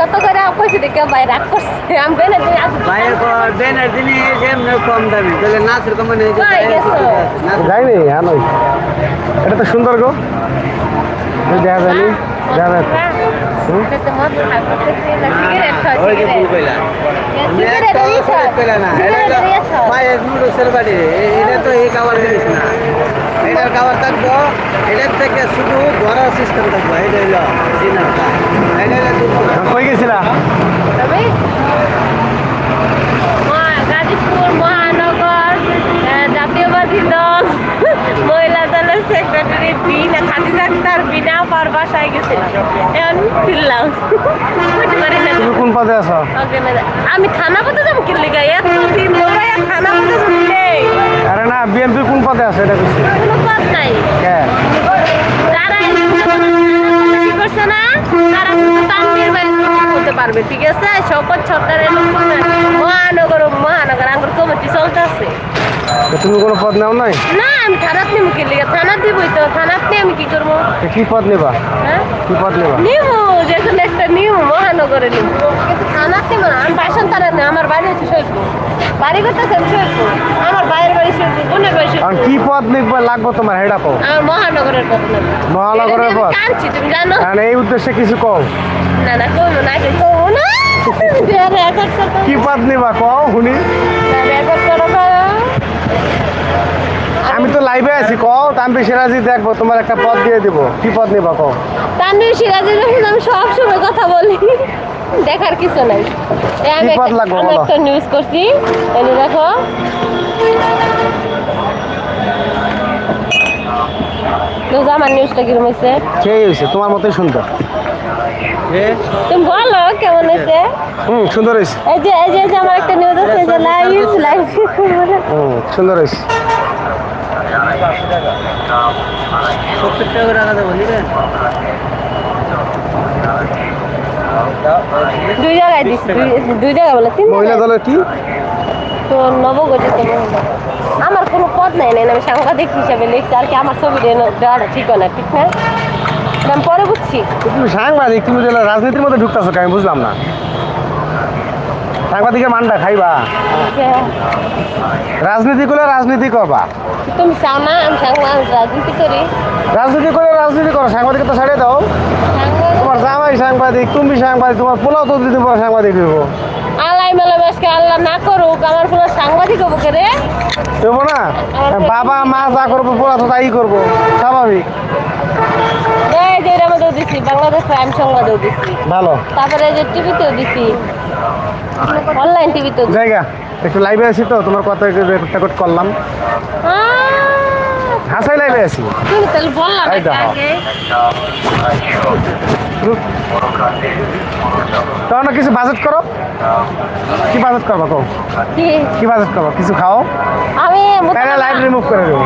কত করে কইছি দেখে ভাই রাগ করছে। আমি বেনার দিনে পর বেনের জিনিস এমনি কম দামি। তাহলে নাচের গেছো? যাইনি হ্যাঁ এটা তো সুন্দর গো। দেখা যায়নি দেখা এটার খাবার থাকব এটার থেকে শুধু ঘরের সিস্টেম থাকব এটা হলো ডিনারটা এটা মহানগর আহ, জাতীয়বাদী দল মহিলা দলের সেক্রেটারি বিনা খাদিজা আক্তার বিনা পার বাসায় গেছিলাম এখন ফিরলাম। পারি কোন পদে আছো? আমি থানা পথে যাব কি লিগা? এত দিন ধরে থানা পথে শুনলে আরে না বিএনপি কোন পদে আছে এটা কিছু? কোনো পথ নাই। হ্যাঁ তারা কি করছে না তারা কিন্তু তানভীর বাড়ি করতে পারবে ঠিক আছে? শপথ সরকারের মহানগর মহানগর আঙ্গুর কমিটি চলতেছে। তুমি কোনো পদ নাও নাই? না আমি থানাত নিমু কি লিগে থানাত দিবই তো থানাত নিয়ে আমি কি করব? কি পদ নেবা? হ্যাঁ? কি পদ নেবা? নিমু যেখানে একটা নিমু মহানগরে নিমু। কিন্তু থানাত না আমি বাসন তারা না আমার বাড়ি হচ্ছে সৈয়দপুর। বাড়ি করতেছে আমি আমার বাইরের বাড়ি সৈয়দপুর বোনের বাড়ি কি পদ নিবা লাগবো তোমার হেডা কও? আমার মহানগরের কথা না মহানগরের পদ? কাঁদছি তুমি জানো? এই উদ্দেশ্যে কিছু কও। না না কইবো না। কি কইবো না কি নিবা কও শুনি। আমি তো লাইভে আছি কও তাম্পি সিরাজি দেখব তোমার একটা পদ দিয়ে দিব। কি পদ নিবা কও? তানভীর সিরাজের রহমান আমি সব সময় কথা বলি। দেখার কিছু নাই। আমি একটা- নিউজ করছি। এই দেখো। তো আমার নিউজটা কিরম হয়েছে সেই হয়েছে তোমার মতোই সুন্দর। তুমি বলো কেমন হয়েছে? হুম সুন্দর হয়েছে। এই যে এই যে আমার একটা নিউজ আছে এই যে লাইভ হুম সুন্দর হয়েছে। দুই জায়গায় দুই- বলে তিন মহিলা জায়গায়? দলের কি? তো নবগঠিত মহিলা। আমার কোনো পদ নাই না আমি সাংবাদিক হিসাবে লিখছি আর কি আমার ছবি দেওয়াটা ঠিক না ঠিক না? এটা পরে বুঝছি। তুমি সাংবাদিক তুমি যে রাজনীতির মধ্যে ঢুকতেছো আমি বুঝলাম না। সাংবাদিকের মানটা খাইবা। রাজনীতি করলে রাজনীতি করবা। তুমি না আমি সাংবাদিক রাজনীতি করি। রাজনীতি করে রাজনীতি করো সাংবাদিক তো ছাড়িয়ে দাও তোমার জামাই সাংবাদিক তুমি সাংবাদিক তোমার পোলাও তো দিতে পারো সাংবাদিক দিব আল্লাহ মেলা বেশকে আল্লাহ না করুক আমার কোনো সাংবাদিক হব কে রে? দেবো না? বাবা মা যা করব পোলা তো তাই করব স্বাভাবিক। দিছি বাংলাদেশ ক্রাইম সংবাদেও দিছি। ভালো। তারপরে এই যে টিভিতেও দিছি। অনলাইন টিভিতেও জায়গা একটু লাইভে আছি তো তোমার কথা রেকর্ড করলাম। হাসাই লাইভে আছি। তাহলে বললাম। আগে। তখন কিছু বাজেট করো। কি বাজেট করবা কো কি? কি বাজেট করো কিছু খাও? আমি তাহলে লাইভ রিমুভ করে দেবো।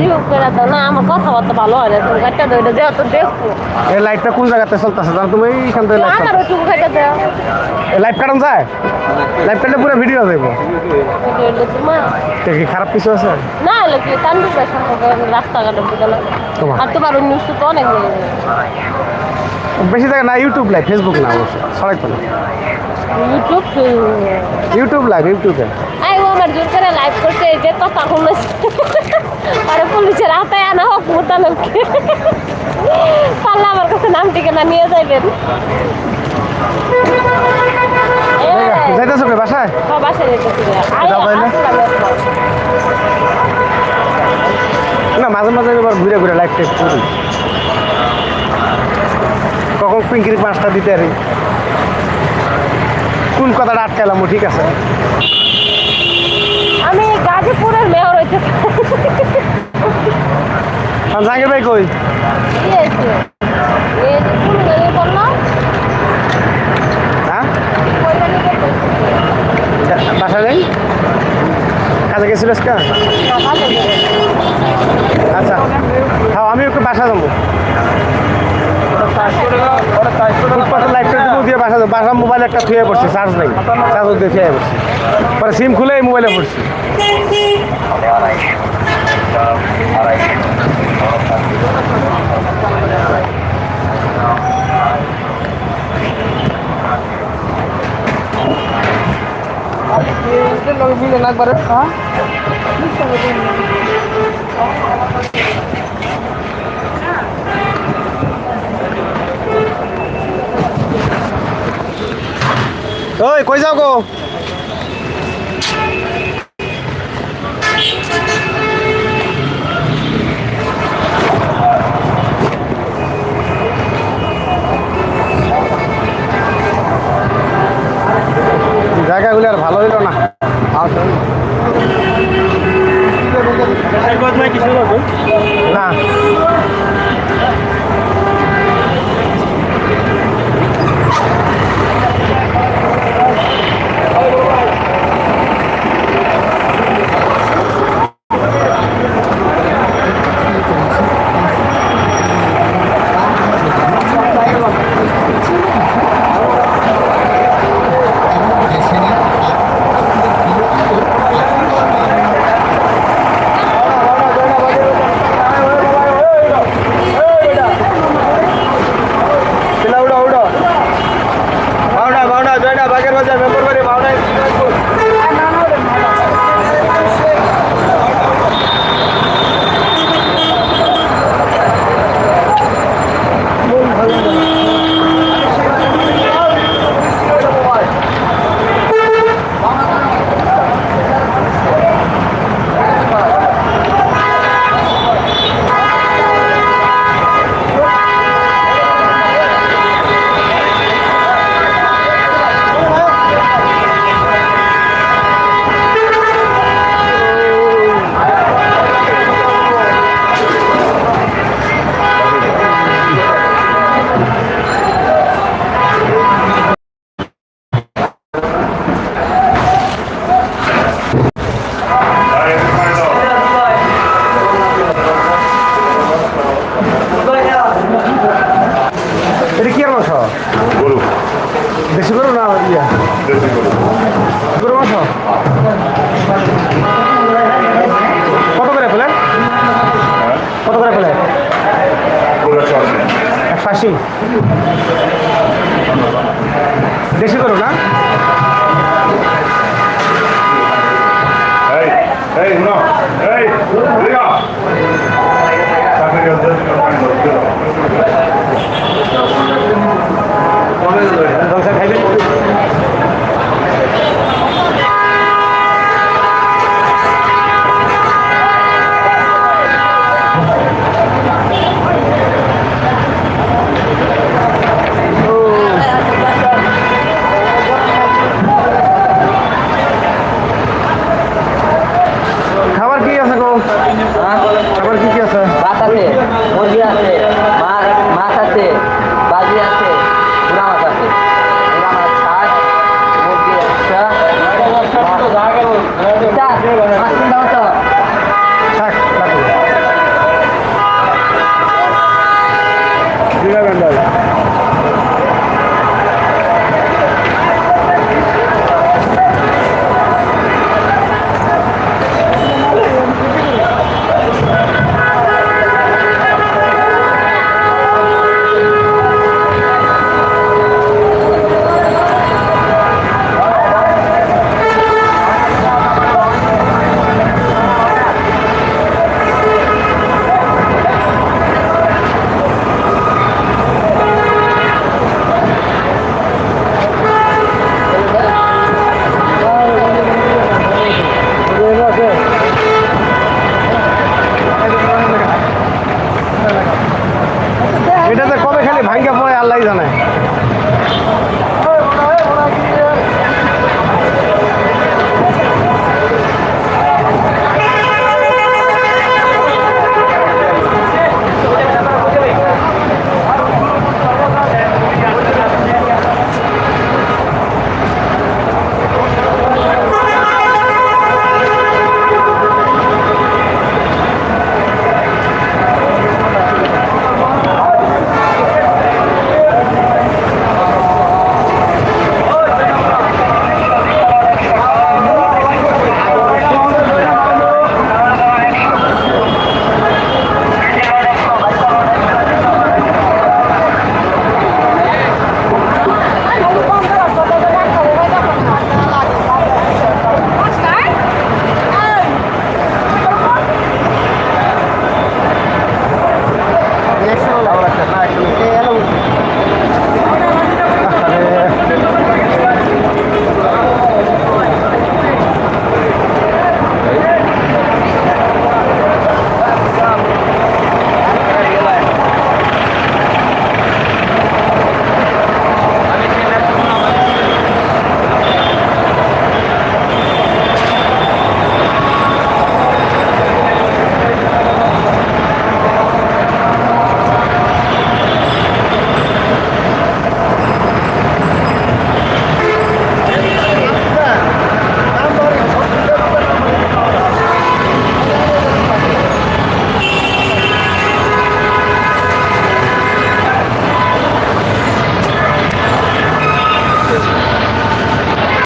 রিমুভ করে দাও না আমার কথাবার্তা ভালো হয় না তুমি কাটটা দাও এটা যেহেতু দেখো। এই লাইটটা কোন জায়গাতে চলতেছে? জানো তুমি এইখান থেকে লাইট আমার ওটুকু কাটটা দাও। লাইভ কাটান যায়? লাইভ কাটলে পুরো ভিডিও দেবো। কি খারাপ কিছু আছে? না হলে কি তান্ডুর সম্পর্কে রাস্তাঘাটে বুঝে না তোমার। আর তোমার নিউজ তো অনেক লেগে বেশি জায়গা না ইউটিউব লাইভ ফেসবুক না অবশ্য সবাই তো না। ইউটিউব ইউটিউব লাইভ ইউটিউবে আই ও আমার জোর করে লাইভ এই যে কথা শুনেছে আরে পুলিশের আওতায় আনা হোক মোতালেবকে। পারলে আমার কাছে নাম ঠিকানা নিয়ে যাইবেন। যাইতেছো বাসায়? সব বাসায়। না মাঝে মাঝে এবার ঘুরে ঘুরে লাইভ টেক করি। পিঙ্কির পাঁচটা দিতে আরি কোন কথাটা আটকালাম ঠিক আছে? আমি গাজীপুরের মেয়র হইতে জাহাঙ্গীর ভাই কই? হ্যাঁ? বাসা কাজে গেছিল আচ্ছা হ্যাঁ আমি ওকে বাসা যাব। মোবাইল একটা থুয়ে পড়ছে চার্জ নেই। চার্জ দিয়ে থুয়ে পড়ছে। পরে সিম খুলে এই মোবাইলে পড়ছি। ওই কই যাও গো দেশি গরু না, ইয়া। গরু মাংস? কত করে হ্যাঁ কত করে গরু একশো আশি। দেশি গরু না? এই no এই